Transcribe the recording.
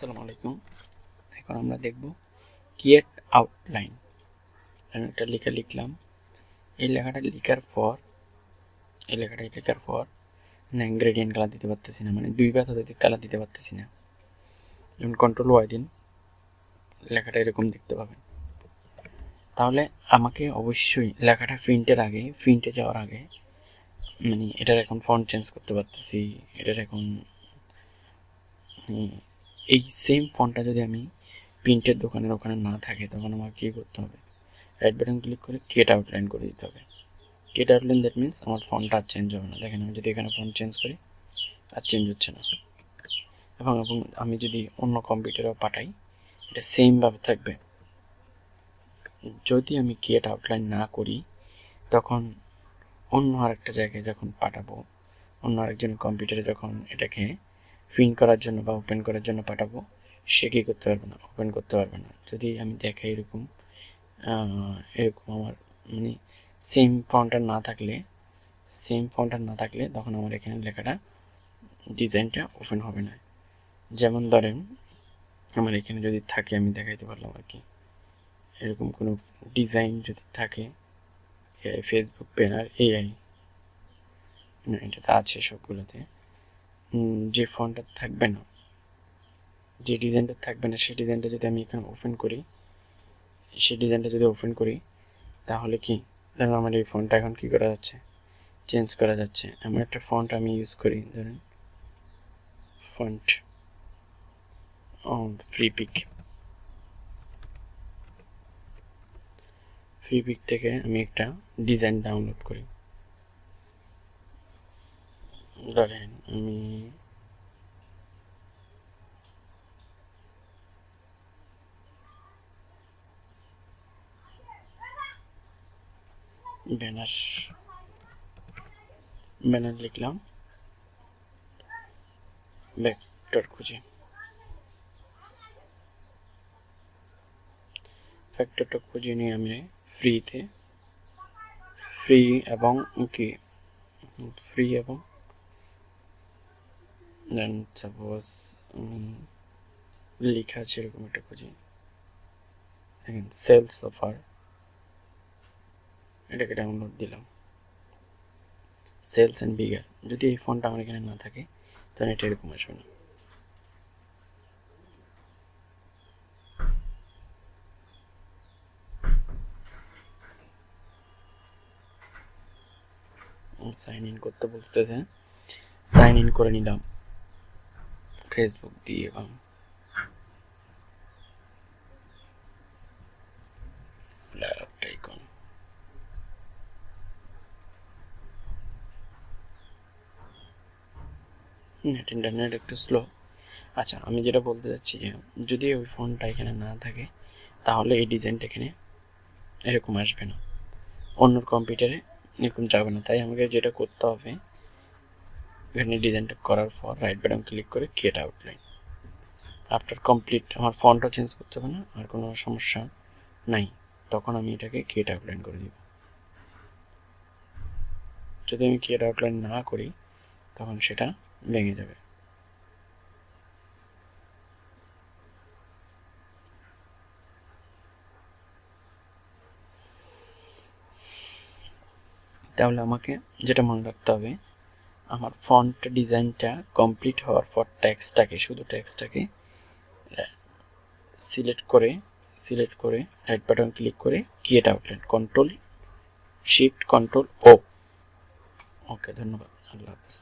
আসসালামু আলাইকুম। এখন আমরা দেখব ক্রিয়েট আউটলাইন আমি একটা লেখা লিখলাম। এই লেখাটা লেখার পর, এই লেখাটা লেখার পর, না গ্রেডিয়েন্ট কালার দিতে পারতেছি না মানে দুই পদ্ধতিতে কালার দিতে পারতেছি না। যেমন কন্ট্রোল ওয়াই দিন, লেখাটা এরকম দেখতে পাবেন। তাহলে আমাকে অবশ্যই লেখাটা প্রিন্টের আগে প্রিন্টে যাওয়ার আগে মানে এটার এখন ফন্ট চেঞ্জ করতে পারতেছি, এটার এখন মানে এই সেম ফন্টটা যদি আমি প্রিন্টের দোকানের ওখানে না থাকে, তখন আমার কী করতে হবে? রাইট বাটন ক্লিক করে কেট আউটলাইন করে দিতে হবে। কেট আউটলাইন দ্যাট মিনস আমার ফন্টটা আর চেঞ্জ হবে না। দেখেন, আমি যদি এখানে ফন্ট চেঞ্জ করি, আর চেঞ্জ হচ্ছে না। এবং এবং আমি যদি অন্য কম্পিউটারেও পাঠাই, এটা সেমভাবে থাকবে। যদি আমি কেট আউটলাইন না করি, তখন অন্য আরেকটা জায়গায় যখন পাঠাবো, অন্য আরেকজন কম্পিউটারে যখন এটাকে প্রিন্ট করার জন্য বা ওপেন করার জন্য পাঠাবো। সে কী করতে পারবে না? ওপেন করতে পারবে না। যদি আমি দেখাই এরকম এরকম আমার মানে সেম ফন্টার না থাকলে সেম ফন্টার না থাকলে তখন আমার এখানে লেখাটা ডিজাইনটা ওপেন হবে না। যেমন ধরেন, আমার এখানে যদি থাকে, আমি দেখাইতে পারলাম আর কি। এরকম কোনো ডিজাইন যদি থাকে ফেসবুক ব্যানার এআই এটাতে আছে সবগুলোতে। যে ফন্টটা থাকবে না, যে ডিজাইনটা থাকবে না সেই ডিজাইনটা যদি আমি এখানে ওপেন করি সেই ডিজাইনটা যদি ওপেন করি, তাহলে কি? ধরুন আমার এই ফন্টটা এখন কি করা যাচ্ছে? চেঞ্জ করা যাচ্ছে। এমন একটা ফন্ট আমি ইউজ করি, ধরেন font Freepik Freepik থেকে আমি একটা ডিজাইন ডাউনলোড করি। ধরেন আমি ব্যানার ব্যানার লিখলাম ভেক্টর খুঁজি। ভেক্টরটা খুঁজে নিয়ে আমি ফ্রিতে ফ্রি এবং কি? ফ্রি এবং দেন সাপোজ আমি লেখা আছে, এরকম একটা খুঁজি। দেখেন সেলস অফার এটাকে ডাউনলোড দিলাম। সেলস অ্যান্ড বিগার যদি এই ফোনটা আমার এখানে না থাকে, তাহলে এটা এরকম আসবে না। সাইন ইন করতে বলতেছে। সাইন ইন করে নিলাম। ফেসবুক দিয়ে এবং নেট ইন্টারনেট একটু স্লো আচ্ছা আমি যেটা বলতে চাচ্ছি যে, যদি ওই ফোনটা এখানে না থাকে, তাহলে এই ডিজাইনটা এখানে এরকম আসবে না। অন্য কম্পিউটারে এরকম যাবে না। তাই আমাকে যেটা করতে হবে এখানে ডিজাইনটা করার পর রাইট বাটন ক্লিক করে কেট আউটলাইন আফটার কমপ্লিট আমার ফন্টও চেঞ্জ করতে হবে না, আর কোনো সমস্যা নাই। তখন আমি এটাকে কেট আউটলাইন করে দিব। যদি আমি কেট আউটলাইন না করি, তখন সেটা ভেঙে যাবে। তাহলে আমাকে যেটা মনে রাখতে হবে আমার ফন্ট ডিজাইনটা কমপ্লিট হওয়ার পর ট্যাক্সটাকে শুধু ট্যাক্সটাকে সিলেক্ট করে সিলেক্ট করে রাইট বাটন ক্লিক করে create outline control shift control O okay ধন্যবাদ, আল্লাহ হাফিজ।